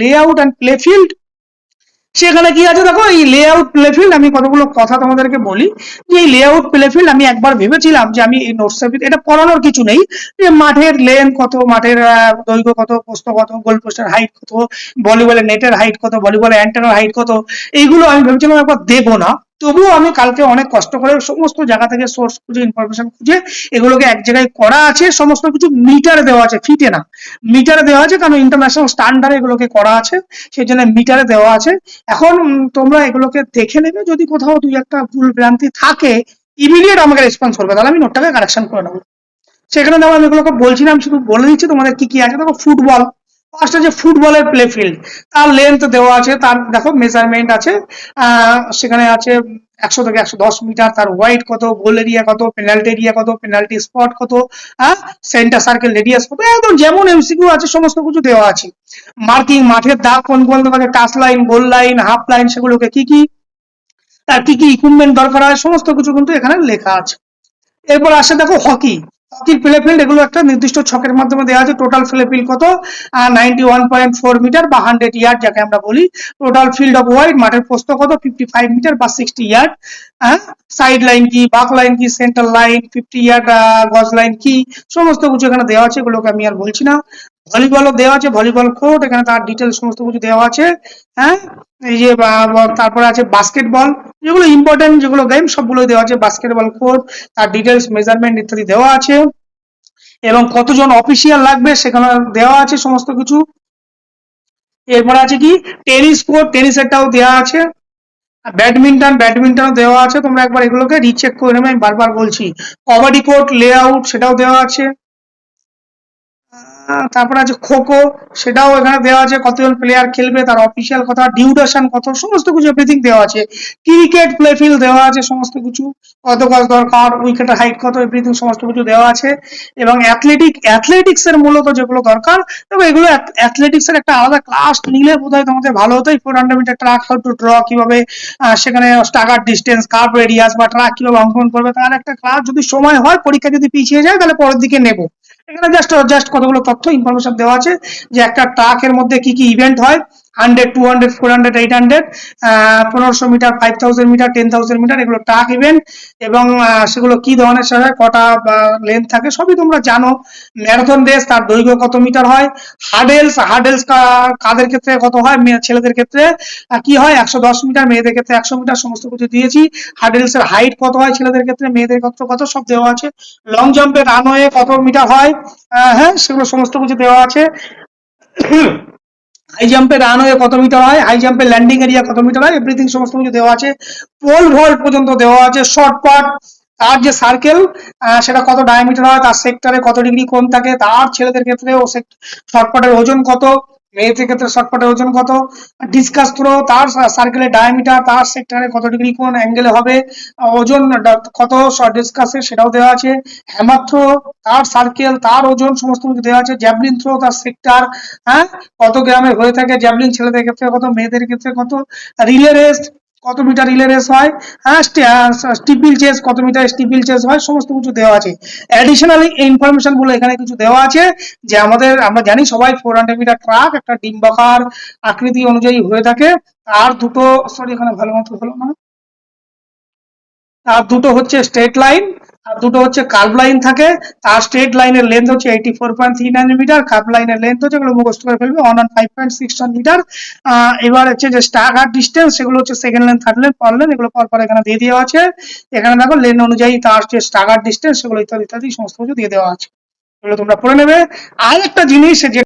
Layout and play field সেখানে কি আছে দেখো, এই লেআউট প্লে ফিল্ড আমি কতগুলো কথা তোমাদেরকে বলি। যে এই লেআউট প্লে ফিল্ড আমি একবার ভেবেছিলাম যে আমি এই নোটসের এটা পড়ানোর কিছু নেই। যে মাঠের লেন কত, মাঠের দৈর্ঘ্য কত পোস্ত কত গোল পোস্টের হাইট কত ভলিবলের নেটের হাইট কত ভলিবলের অ্যান্টেনার হাইট কত, এইগুলো আমি ভেবেছিলাম একবার দেবো না। তবুও আমি কালকে অনেক কষ্ট করে সমস্ত জায়গা থেকে সোর্স খুঁজে ইনফরমেশন খুঁজে, এগুলোকে এক জায়গায় করা আছে, সমস্ত কিছু মিটারে দেওয়া আছে, ফিটে না। মিটারে দেওয়া আছে কারণ ইন্টারন্যাশনাল স্ট্যান্ডার্ডে এগুলোকে করা আছে সেই জন্য মিটারে দেওয়া আছে। এখন তোমরা এগুলোকে দেখে নেবে, যদি কোথাও দুই একটা ভুল ভ্রান্তি থাকে ইমিডিয়েট আমাকে রেসপন্স করবে, তাহলে আমি নোটটাকে কারেকশন করে নেব। সেখানে দেখো আমি এগুলোকে বলছিলাম, শুধু বলে দিচ্ছি, তোমাদের কি কি আছে? দেখো ফুটবল ফার্স্ট আছে ফুটবলের প্লে ফিল্ড তার লেন্থ দেওয়া আছে, তার দেখো মেজারমেন্ট আছে সেখানে আছে একশো থেকে একশো দশ মিটার, তার ওয়াইড কত গোল এরিয়া কত পেনাল্টি এরিয়া কত পেনাল্টি স্পট কত হ্যাঁ সেন্টার সার্কেল রেডিয়াস কত, একদম যেমন এমসিকিউ আছে, সমস্ত কিছু দেওয়া আছে। মার্কিং মাঠের দাগ, কোন কোন আছে touch line goal line half line সেগুলোকে কি কি, তার কি কি ইকুইপমেন্ট দরকার হয়, সমস্ত কিছু কিন্তু এখানে লেখা আছে। এরপর আসে দেখো হকি হকির প্লে ফিল্ড, এগুলো একটা নির্দিষ্ট ছকের মাধ্যমে দেওয়া আছে। টোটাল কত? নাইনটি মিটার বা হান্ড্রেড ইয়ার্ড যাকে আমরা বলি। টোটাল ফিল্ড অফ ওয়াইড মাঠের প্রস্থ কত? ফিফটি ফাইভ মিটার বা সিক্সটি ইয়ার্ড হ্যাঁ সাইড লাইন কি বাক লাইন কি সেন্টার লাইন ফিফটি ইয়ার্ড গজ লাইন কি, সমস্ত কিছু এখানে দেওয়া আছে, এগুলোকে আমি আর বলছি না। ভলিবলও দেওয়া আছে, ভলিবল কোর্ট, এখানে তার ডিটেলস সমস্ত কিছু দেওয়া আছে। হ্যাঁ? এই যে তারপরে আছে বাস্কেটবল যেগুলো ইম্পর্টেন্ট যেগুলো গেম সবগুলো দেওয়া আছে বাস্কেটবল কোর্ট তার ডিটেলস মেজারমেন্ট ইত্যাদি দেওয়া আছে। এবং কতজন অফিসিয়াল লাগবে, সেখানে দেওয়া আছে সমস্ত কিছু। এরপরে আছে কি? টেনিস কোর্ট টেনিসেরটাও দেওয়া আছে। ব্যাডমিন্টন ব্যাডমিন্টনও দেওয়া আছে। তোমরা একবার এগুলোকে রিচেক করে নেবে, আমি বারবার বলছি। কবাডি কোর্ট লেআউট সেটাও দেওয়া আছে। তারপরে আছে খোখো সেটাও এখানে দেওয়া আছে, কতজন প্লেয়ার খেলবে, তার অফিসিয়াল কথা ডিউরেশন কত, সমস্ত কিছু এভরিথিং দেওয়া আছে। ক্রিকেট প্লে ফিল্ড দেওয়া আছে, সমস্ত কিছু। কত গজ দরকার উইকেটের হাইট কত এভরিথিং সমস্ত কিছু দেওয়া আছে। এবং অ্যাথলেটিক অ্যাথলেটিক্স এর মূলত যেগুলো দরকার, তবে এগুলো অ্যাথলেটিক্স এর একটা আলাদা ক্লাস নিলে বোধহয় তোমাদের ভালো হতো। Four hundred metre track how to draw কীভাবে সেখানে স্টাগার ডিস্টেন্স কার্ভ রেডিয়াস বা ট্রাক কীভাবে অঙ্কন করবে, তার একটা ক্লাস যদি সময় হয়, পরীক্ষা যদি পিছিয়ে যায়, তাহলে পরের দিকে নেব। এখানে জাস্ট জাস্ট কতগুলো তথ্য ইনফরমেশন দেওয়া আছে যে একটা ট্রাকের মধ্যে কি কি ইভেন্ট হয় hundred two hundred four hundred eight hundred পনেরোশো metre five thousand metre ten thousand metre এগুলো ট্রাক ইভেন্ট এবং সেগুলো কি ধরনের সাথে, কটা লেন্থ থাকে সবই তোমরা জানো। ম্যারাথন রেস তার দৈর্ঘ্য কত মিটার হয়? হার্ডেলস হার্ডেলস কাদের ক্ষেত্রে কত হয়? মেয়ে- ছেলেদের ক্ষেত্রে কি হয়? একশো দশ মিটার, মেয়েদের ক্ষেত্রে একশো মিটার, সমস্ত কিছু দিয়েছি। হার্ডেলসের হাইট কত হয়? ছেলেদের ক্ষেত্রে মেয়েদের ক্ষেত্রে কত? সব দেওয়া আছে। লং জাম্পে রানওয়ে কত মিটার হয়? হ্যাঁ সেগুলো সমস্ত কিছু দেওয়া আছে। হাই জাম্পে রানওয়ে কত মিটার হয়? হাই জাম্পে ল্যান্ডিং এরিয়া কত মিটার হয়? এভরিথিং সমস্ত কিছু দেওয়া আছে। পোল ভল্ট পর্যন্ত দেওয়া আছে। শর্ট তার যে সার্কেল সেটা কত ডায়ামিটার হয়? তার সেক্টরে কত ডিগ্রি কোন থাকে? তার ছেলেদের ক্ষেত্রে ও শর্ট পাটের ওজন কত? মেয়েদের ক্ষেত্রে শর্টপাটের ওজন কত? ডিসকাস থ্রো তার সার্কেলের ডায়ামিটার তার সেক্টরে কত ডিগ্রি কোন অ্যাঙ্গেলে হবে? ওজন কত? ডিসকাসে সেটাও দেওয়া আছে। হ্যামার থ্রো তার সার্কেল তার ওজন, সমস্ত কিছু দেওয়া আছে। জ্যাভলিন থ্রো তার সেক্টর হ্যাঁ? কত গ্রামে হয়ে থাকে? জ্যাভলিন ছেলেদের ক্ষেত্রে কত? মেয়েদের ক্ষেত্রে কত? রিলে রেস কত মিটার রিলে রেস হয়? হ্যাঁ স্টিপিল চেস কত মিটার স্টিপিল চেস হয়? সমস্ত কিছু দেওয়া আছে। অ্যাডিশনালি ইনফরমেশনগুলো এখানে কিছু দেওয়া আছে যে আমাদের, আমরা জানি সবাই ফোর হান্ড্রেড মিটার ট্রাক একটা ডিম্বাকার আকৃতি অনুযায়ী হয়ে থাকে। আর দুটো সরি এখানে ভালো মতো হলো না। আর দুটো হচ্ছে স্ট্রেট লাইন আর দুটো হচ্ছে কার্ভ লাইন থাকে, তার স্ট্রেট লাইনের লেন্থ হচ্ছে eighty four point three nine metre curve লাইনের লেন্থ হচ্ছে এগুলো মুখস্থ করে ফেলবে one one five point six one metre এবার হচ্ছে যে স্টাগার ডিস্টেন্স সেগুলো হচ্ছে সেকেন্ড লেন থার্ড লেন পর লেন এগুলো পর পর এখানে দিয়ে দেওয়া আছে। এখানে দেখো লেন অনুযায়ী তার যে স্টাগার ডিস্টেন্স সেগুলো ইত্যাদি ইত্যাদি, সমস্ত কিছু দিয়ে দেওয়া আছে। এগুলো তোমরা পড়ে নেবে। আর একটা জিনিস যেটা